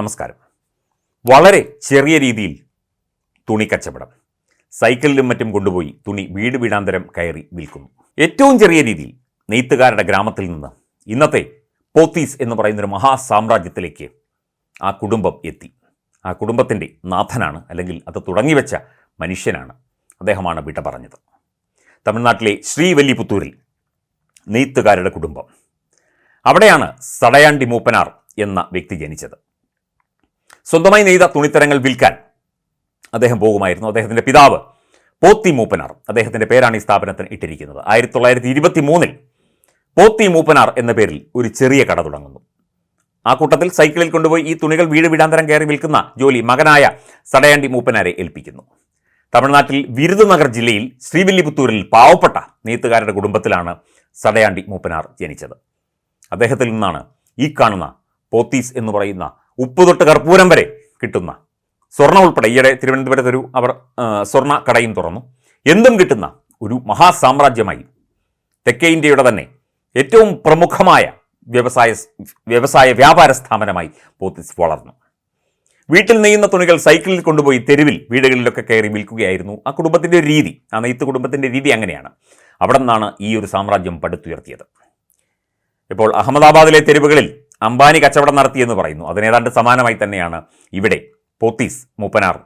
നമസ്കാരം. വളരെ ചെറിയ രീതിയിൽ തുണി കച്ചവടം. സൈക്കിളിലും മറ്റും കൊണ്ടുപോയി തുണി വീട് വീടാന്തരം കയറി വിൽക്കുന്നു. ഏറ്റവും ചെറിയ രീതിയിൽ നെയ്ത്തുകാരുടെ ഗ്രാമത്തിൽ നിന്ന് ഇന്നത്തെ പോത്തീസ് എന്ന് പറയുന്നൊരു മഹാസാമ്രാജ്യത്തിലേക്ക് ആ കുടുംബം എത്തി. ആ കുടുംബത്തിന്റെ നാഥനാണ് അല്ലെങ്കിൽ അത് തുടങ്ങിവെച്ച മനുഷ്യനാണ് അദ്ദേഹമാണ് വിട പറഞ്ഞത്. തമിഴ്നാട്ടിലെ ശ്രീവല്ലിപുത്തൂരിൽ നെയ്ത്തുകാരുടെ കുടുംബം. അവിടെയാണ് സടയാണ്ടി മൂപ്പനാർ എന്ന വ്യക്തി ജനിച്ചത്. സ്വന്തമായി നെയ്ത തുണിത്തരങ്ങൾ വിൽക്കാൻ അദ്ദേഹം പോകുമായിരുന്നു. അദ്ദേഹത്തിന്റെ പിതാവ് പോത്തി മൂപ്പനാർ അദ്ദേഹത്തിന്റെ പേരാണ് ഈ സ്ഥാപനത്തിന് ഇട്ടിരിക്കുന്നത്. ആയിരത്തി തൊള്ളായിരത്തി ഇരുപത്തി മൂന്നിൽ പോത്തി മൂപ്പനാർ എന്ന പേരിൽ ഒരു ചെറിയ കട തുടങ്ങുന്നു. ആ കൂട്ടത്തിൽ സൈക്കിളിൽ കൊണ്ടുപോയി ഈ തുണികൾ വീട് വീടാന്തരം കയറി വിൽക്കുന്ന ജോലി മകനായ സടയാണ്ടി മൂപ്പനാരെ ഏൽപ്പിക്കുന്നു. തമിഴ്നാട്ടിൽ വിരുദനഗർ ജില്ലയിൽ ശ്രീവില്ലിപുത്തൂരിൽ പാവപ്പെട്ട നെയ്ത്തുകാരുടെ കുടുംബത്തിലാണ് സടയാണ്ടി മൂപ്പനാർ ജനിച്ചത്. അദ്ദേഹത്തിൽ നിന്നാണ് ഈ കാണുന്ന പോത്തീസ് എന്ന് പറയുന്ന ഉപ്പ് തൊട്ട് കർപ്പൂരം വരെ കിട്ടുന്ന സ്വർണം ഉൾപ്പെടെ ഈയിടെ തിരുവനന്തപുരത്ത് ഒരു അവർ സ്വർണ കടയും തുറന്നു. എന്തും കിട്ടുന്ന ഒരു മഹാസാമ്രാജ്യമായി തെക്കേ ഇന്ത്യയുടെ തന്നെ ഏറ്റവും പ്രമുഖമായ വ്യവസായ വ്യവസായ വ്യാപാര സ്ഥാപനമായി പോത്തിസ് വളർന്നു. വീട്ടിൽ നെയ്യുന്ന തുണികൾ സൈക്കിളിൽ കൊണ്ടുപോയി തെരുവിൽ വീടുകളിലൊക്കെ കയറി വിൽക്കുകയായിരുന്നു. ആ കുടുംബത്തിന്റെ ഒരു രീതി ആ നെയ്ത്ത് കുടുംബത്തിന്റെ രീതി അങ്ങനെയാണ്. അവിടെ നിന്നാണ് ഈ ഒരു സാമ്രാജ്യം പടുത്തുയർത്തിയത്. ഇപ്പോൾ അഹമ്മദാബാദിലെ തെരുവുകളിൽ അംബാനി കച്ചവടം നടത്തിയെന്ന് പറയുന്നു. അതിനേതാണ്ട് സമാനമായി തന്നെയാണ് ഇവിടെ പോത്തീസ് മൂപ്പനാർ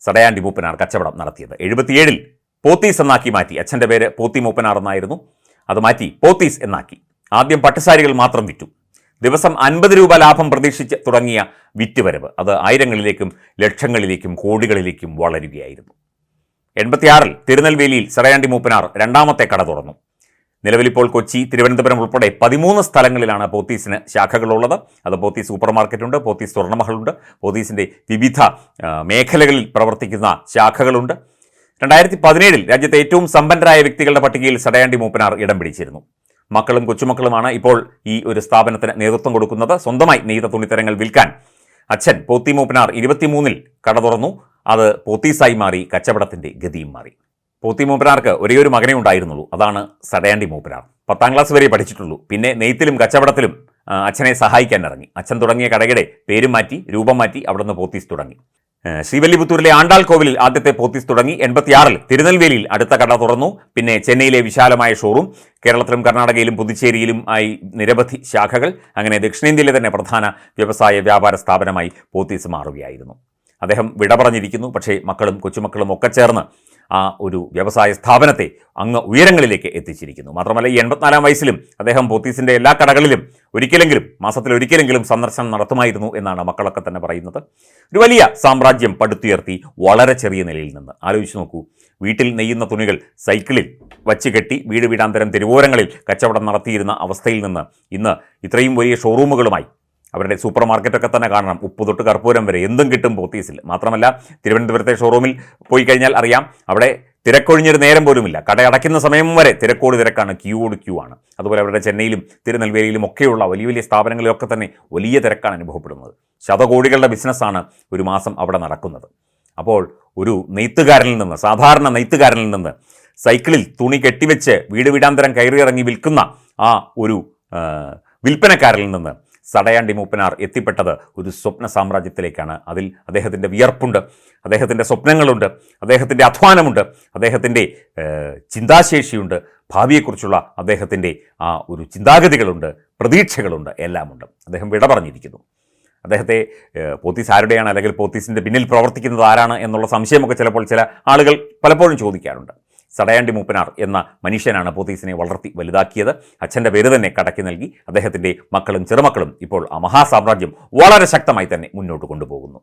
സടയാണ്ടി മൂപ്പനാർ കച്ചവടം നടത്തിയത്. എഴുപത്തിയേഴിൽ പോത്തീസ് എന്നാക്കി മാറ്റി. അച്ഛന്റെ പേര് പോത്തി മൂപ്പനാർ എന്നായിരുന്നു. അത് മാറ്റി പോത്തീസ് എന്നാക്കി. ആദ്യം പട്ടുസാരികൾ മാത്രം വിറ്റു. ദിവസം അൻപത് രൂപ ലാഭം പ്രതീക്ഷിച്ച് തുടങ്ങിയ വിറ്റുവരവ്. അത് ആയിരങ്ങളിലേക്കും ലക്ഷങ്ങളിലേക്കും കോടികളിലേക്കും വളരുകയായിരുന്നു. എൺപത്തിയാറിൽ തിരുനെൽവേലിയിൽ സടയാണ്ടി മൂപ്പനാർ രണ്ടാമത്തെ കട തുറന്നു. നിലവിലിപ്പോൾ കൊച്ചി തിരുവനന്തപുരം ഉൾപ്പെടെ പതിമൂന്ന് സ്ഥലങ്ങളിലാണ് പോത്തീസിന് ശാഖകളുള്ളത്. അത് പോത്തീസ് സൂപ്പർ മാർക്കറ്റുണ്ട് പോത്തീസ് സ്വർണമഹളുണ്ട് പോത്തീസിന്റെ വിവിധ മേഖലകളിൽ പ്രവർത്തിക്കുന്ന ശാഖകളുണ്ട്. രണ്ടായിരത്തി പതിനേഴിൽ രാജ്യത്തെ ഏറ്റവും സമ്പന്നരായ വ്യക്തികളുടെ പട്ടികയിൽ സടയാണ്ടി മൂപ്പനാർ ഇടം പിടിച്ചിരുന്നു. മക്കളും കൊച്ചുമക്കളുമാണ് ഇപ്പോൾ ഈ ഒരു സ്ഥാപനത്തിന് നേതൃത്വം കൊടുക്കുന്നത്. സ്വന്തമായി നെയ്ത തുണിത്തരങ്ങൾ വിൽക്കാൻ അച്ഛൻ പോത്തി മൂപ്പനാർ ഇരുപത്തിമൂന്നിൽ കട തുറന്നു. അത് പോത്തീസായി മാറി കച്ചവടത്തിന്റെ ഗതിയും മാറി. പോത്തി മൂപ്പനാർക്ക് ഒരേ ഒരു മകനെ ഉണ്ടായിരുന്നുള്ളൂ. അതാണ് സടയാണ്ടി മൂപ്പനാർ. പത്താം ക്ലാസ് വരെ പഠിച്ചിട്ടുള്ളൂ. പിന്നെ നെയ്ത്തിലും കച്ചവടത്തിലും അച്ഛനെ സഹായിക്കാൻ ഇറങ്ങി. അച്ഛൻ തുടങ്ങിയ കടയുടെ പേരും മാറ്റി രൂപം മാറ്റി അവിടുന്ന് പോത്തീസ് തുടങ്ങി. ശ്രീവല്ലിപുത്തൂരിലെ ആണ്ടാൾ കോവിലിൽ ആദ്യത്തെ പോത്തീസ് തുടങ്ങി. എൺപത്തിയാറിൽ തിരുനെൽവേലിയിൽ അടുത്ത കട തുറന്നു. പിന്നെ ചെന്നൈയിലെ വിശാലമായ ഷോറൂം കേരളത്തിലും കർണാടകയിലും പുതുച്ചേരിയിലും ആയി നിരവധി ശാഖകൾ. അങ്ങനെ ദക്ഷിണേന്ത്യയിലെ തന്നെ പ്രധാന വ്യവസായ വ്യാപാര സ്ഥാപനമായി പോത്തീസ് മാറുകയായിരുന്നു. അദ്ദേഹം വിട പറഞ്ഞിരിക്കുന്നു പക്ഷേ മക്കളും കൊച്ചുമക്കളും ഒക്കെ ചേർന്ന് ആ ഒരു വ്യവസായ സ്ഥാപനത്തെ അങ്ങ് ഉയരങ്ങളിലേക്ക് എത്തിച്ചിരിക്കുന്നു. മാത്രമല്ല ഈ എൺപത്തിനാലാം വയസ്സിലും അദ്ദേഹം പോത്തീസിന്റെ എല്ലാ കടകളിലും ഒരിക്കലെങ്കിലും മാസത്തിൽ ഒരിക്കലെങ്കിലും സന്ദർശനം നടത്തുമായിരുന്നു എന്നാണ് മക്കളൊക്കെ തന്നെ പറയുന്നത്. ഒരു വലിയ സാമ്രാജ്യം പടുത്തുയർത്തി വളരെ ചെറിയ നിലയിൽ നിന്ന്. ആലോചിച്ച് നോക്കൂ വീട്ടിൽ നെയ്യുന്ന തുണികൾ സൈക്കിളിൽ വച്ച് കെട്ടി വീട് വീടാന്തരം തെരുവോരങ്ങളിൽ കച്ചവടം നടത്തിയിരുന്ന അവസ്ഥയിൽ നിന്ന് ഇന്ന് ഇത്രയും വലിയ ഷോറൂമുകളുമായി അവരുടെ സൂപ്പർ മാർക്കറ്റൊക്കെ തന്നെ കാണണം. ഉപ്പ് തൊട്ട് കർപ്പൂരം വരെ എന്തും കിട്ടും പോത്തീസിൽ. മാത്രമല്ല തിരുവനന്തപുരത്തെ ഷോറൂമിൽ പോയി കഴിഞ്ഞാൽ അറിയാം അവിടെ തിരക്കൊഴിഞ്ഞൊരു നേരം പോലുമില്ല. കട അടയ്ക്കുന്ന സമയം വരെ തിരക്കോട് തിരക്കാണ് ക്യൂട് ക്യൂ ആണ്. അതുപോലെ അവരുടെ ചെന്നൈയിലും തിരുനെൽവേലിയിലും ഒക്കെയുള്ള വലിയ വലിയ സ്ഥാപനങ്ങളിലൊക്കെ തന്നെ വലിയ തിരക്കാണ് അനുഭവപ്പെടുന്നത്. ശതകോടികളുടെ ബിസിനസ്സാണ് ഒരു മാസം അവിടെ നടക്കുന്നത്. അപ്പോൾ ഒരു നെയ്ത്തുകാരനിൽ നിന്ന് സാധാരണ നെയ്ത്തുകാരനിൽ നിന്ന് സൈക്കിളിൽ തുണി കെട്ടിവെച്ച് വീട് വീടാന്തരം കയറിയിറങ്ങി വിൽക്കുന്ന ആ ഒരു വിൽപ്പനക്കാരിൽ നിന്ന് സടയാണ്ടി മൂപ്പനാർ എത്തിപ്പെട്ടത് ഒരു സ്വപ്ന സാമ്രാജ്യത്തിലേക്കാണ്. അതിൽ അദ്ദേഹത്തിന്റെ വിയർപ്പുണ്ട് അദ്ദേഹത്തിന്റെ സ്വപ്നങ്ങളുണ്ട് അദ്ദേഹത്തിന്റെ അധ്വാനമുണ്ട് അദ്ദേഹത്തിന്റെ ചിന്താശേഷിയുണ്ട് ഭാവിയെക്കുറിച്ചുള്ള അദ്ദേഹത്തിന്റെ ആ ഒരു ചിന്താഗതികളുണ്ട് പ്രതീക്ഷകളുണ്ട് എല്ലാമുണ്ട്. അദ്ദേഹം വിട പറഞ്ഞിരിക്കുന്നു. അദ്ദേഹത്തെ പോത്തീസ് ആരുടെയാണ് അല്ലെങ്കിൽ പോത്തീസിന്റെ പിന്നിൽ പ്രവർത്തിക്കുന്നത് ആരാണ് എന്നുള്ള സംശയമൊക്കെ ചിലപ്പോൾ ചില ആളുകൾ പലപ്പോഴും ചോദിക്കാറുണ്ട്. സടയാണ്ടി മൂപ്പനാർ എന്ന മനുഷ്യനാണ് പോത്തീസിനെ വളർത്തി വലുതാക്കിയത്. അച്ഛന്റെ പേര് തന്നെ കടക്കി നൽകി. അദ്ദേഹത്തിന്റെ മക്കളും ചെറുമക്കളും ഇപ്പോൾ ആ മഹാസാമ്രാജ്യം വളരെ ശക്തമായി തന്നെ മുന്നോട്ട് കൊണ്ടുപോകുന്നു.